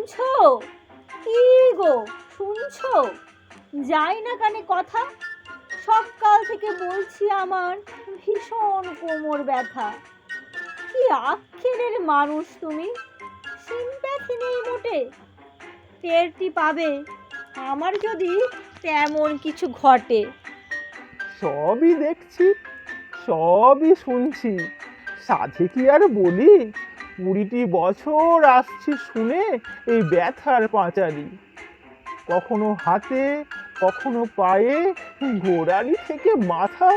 শুনছো? কি গো, শুনছো? যাই না কানে কথা? সকাল থেকে বলছি আমার ভীষণ কোমর ব্যথা। কি আক্ষেরের মানুষ তুমি? সিম্প্যাথি নেই মোটে। টেরটি পাবে, আমার যদি তেমন কিছু ঘটে। সবই দেখছি, সবই শুনছি। সাথে কি আর বলি? কুড়িটি বছর আসছি শুনে এই ব্যথার পাঁচারি কখনো হাতে, কখনো পায়ে, গোড়ালি থেকে মাথা,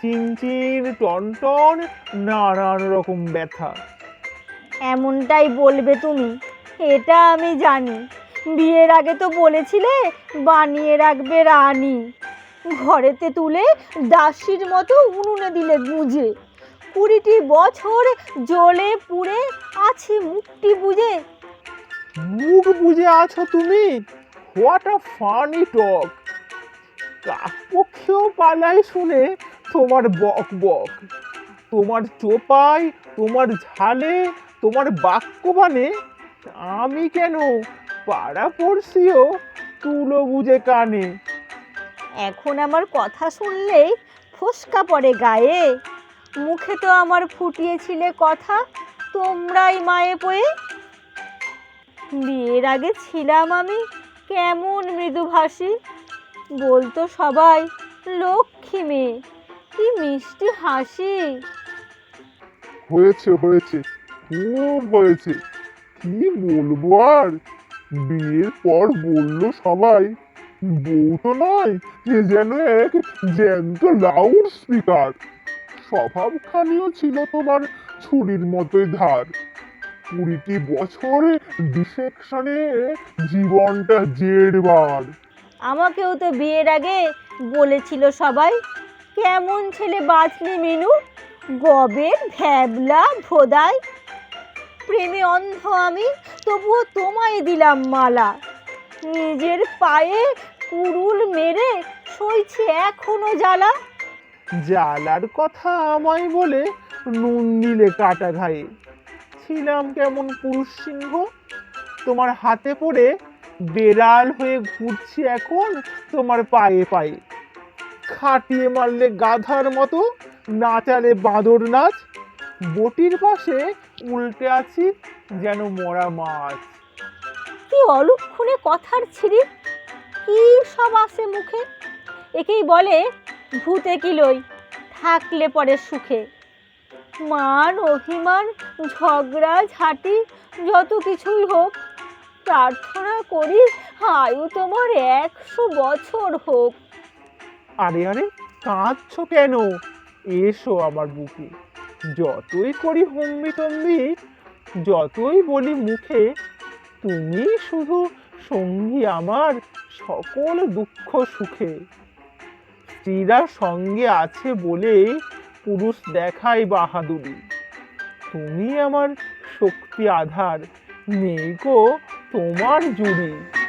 চিনচিন, টনটন, নানান রকম ব্যথা। এমনটাই বলবে তুমি, এটা আমি জানি। বিয়ের আগে তো বলেছিলে, বানিয়ে রাখবে রানী। ঘরেতে তুলে দাসীর মতো উনুনে দিলে গুঁজে কুড়িটি বছর জ্বলে পুড়ে আছি মুখটি বুঝে। মুখ বুঝে আছো তুমি? হোয়াট আ ফানি টক কাকপক্ষেও পালাই শুনে তোমার বক বক। তোমার চোপাই তোমার ঝালে তোমার বাক্যবানে আমি কেন পাড়া পড়শিও তুলো বুঝে কানে? এখন আমার কথা শুনলেই ফোসকা পড়ে গায়ে। মুখে তো আমার ফুটিয়েছিলে কথা, তোমরাই মায়ে পয়ে। বিয়ের আগে ছিলাম আমি কেমন মৃদুভাষী, বলতো সবাই লক্ষ্মী মেয়ে, কি মিষ্টি হাসি। হয়েছে হয়েছে, খুব হয়েছে, কি বলব আর? বিয়ের পর বলল সবাই বউ তো নয় যেন এক জ্যান্ত লাউড স্পিকার স্বভাবখানিও ছিল তোমার ছুরির মতোই ধার। কুড়িটি বছরে ডিসেকশনে জীবনটা জেরবার। আমাকেও তো বিয়ের আগে বলেছিল সবাই, কেমন ছেলে বাঁচলি মিনু? গবের, ভ্যাবলা, ভোদাই। প্রেমে অন্ধ আমি, তবুও তোমায় দিলাম মালা। নিজের পায়ে কুরুল মেরে সইছে এখনও জ্বালা। জ্বালার কথা আমায় বলে নুন দিলে কাটা ঘায়ে। ছিলাম কেমন পুরুষ সিংহ, তোমার হাতে পড়ে বেড়াল হয়ে ঘুরছি এখন তোমার পায়ে পায়ে। খাটিয়ে মারলে গাধার মতো, নাচালে বাঁদর নাচ। বটির পাশে উল্টে আছি যেন মরা মাছ। কি অলক্ষণে কথার ছিরি কি সব আসে মুখে? একেই বলে ভূতে কিলই থাকলে পরে সুখে? মান, অভিমান, ঝগড়া, ঝাঁটি, যত কিছুই হোক, প্রার্থনা করি আয়ু তোমার একশো বছর হোক। আরে আরে, কাঁদছো কেন? এসো আমার বুকে। যতই করি হম্বি তম্বি যতই বলি মুখে, তুমি শুধু সঙ্গী আমার সকল দুঃখ সুখে। স্ত্রীরা সঙ্গে আছে বলে পুরুষ দেখায় বাহাদুরি। তুমি আমার শক্তি আধার নেই গো তোমার জুড়ি।